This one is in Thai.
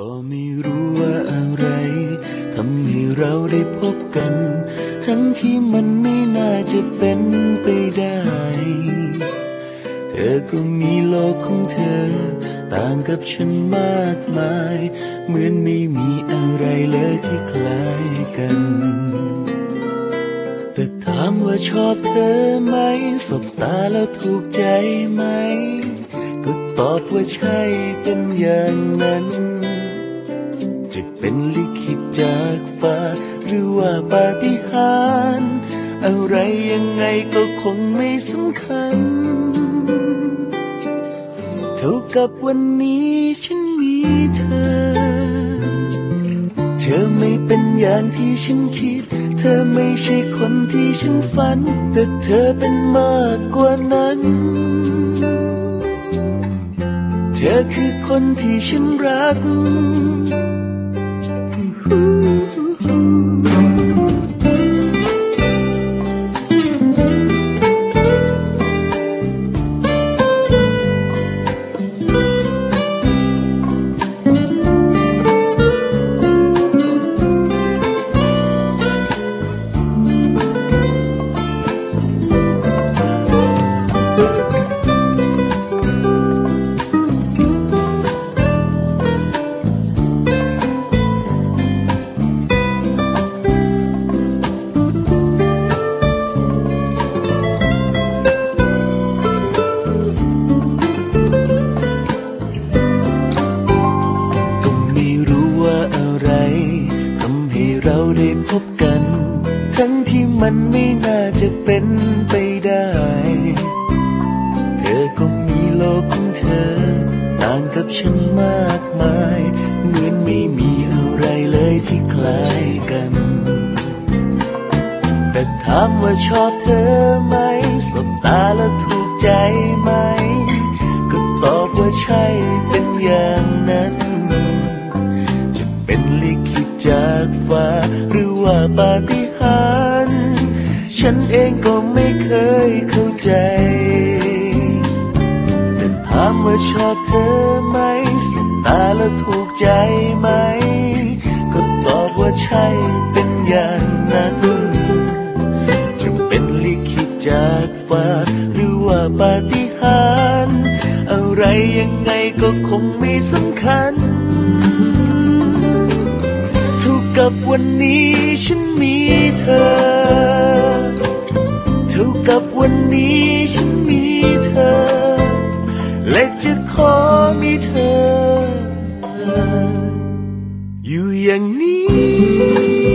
ก็ไม่รู้ว่าอะไรทำให้เราได้พบกัน ทั้งที่มันไม่น่าจะเป็นไปได้ เธอก็มีโลกของเธอ ต่างกับฉันมากมาย เหมือนไม่มีอะไรเลยที่คล้ายกัน แต่ถามว่าชอบเธอไหม สบตาแล้วถูกใจไหม ก็ตอบว่าใช่เป็นอย่างนั้น จะเป็นลิขิตจากฟ้า หรือว่าปาฏิหาริย์อะไรยังไงก็คงไม่สำคัญ เท่ากับวันนี้ฉันมีเธอ เธอไม่เป็นอย่างที่ฉันคิด เธอไม่ใช่คนที่ฉันฝัน แต่เธอเป็นมากกว่านั้นเธอคือคนที่ฉันรัก เราได้พบกัน ทั้งที่มันไม่น่าจะเป็นไปได้ เธอก็มีโลกของเธอ ต่างกับฉันมากมาย เหมือนไม่มีอะไรเลยที่คล้ายกัน แต่ถามว่าชอบเธอไหมากฟ้า หรือว่าปาฏิหาริย์ฉันเองก็ไม่เคยเข้าใจ แต่ถามว่าชอบเธอไหมสบตาแล้วถูกใจไหม ก็ตอบว่าใช่เป็นอย่างนั้นจะเป็นลิขิตจากฟ้า หรือว่าปาฏิหาริย์อะไรยังไงก็คงไม่สำคัญ กับวันนี้ฉันมีเธอ เท่ากับวันนี้ฉันมีเธอ และจะขอมีเธอ อยู่อย่างนี้